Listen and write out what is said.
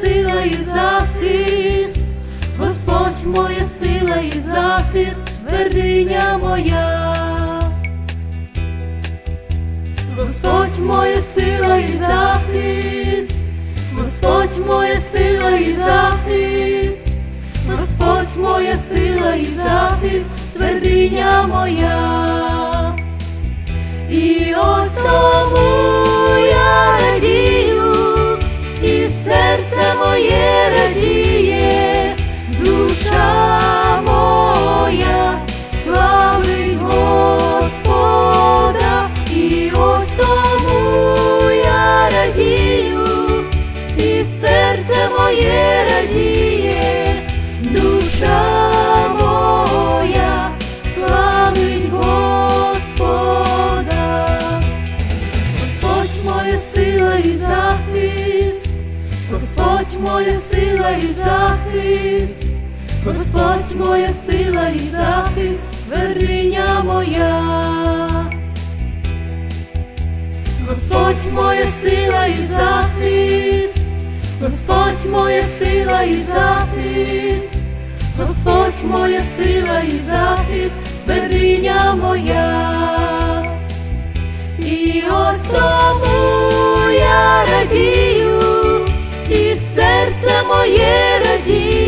сила і захист, Господь моя сила і захист, твердиня моя. Господь моя сила і захист, Господь моя сила і захист, Господь моя сила і захист, твердиня моя. І ось моя сила і захист, Господь моя сила і захист, Господь моя сила і захист, твердиня моя. Господь моя сила і захист, Господь моя сила і захист, Господь моя сила і захист, твердиня моя. І ось я радію, і серце моє радіє,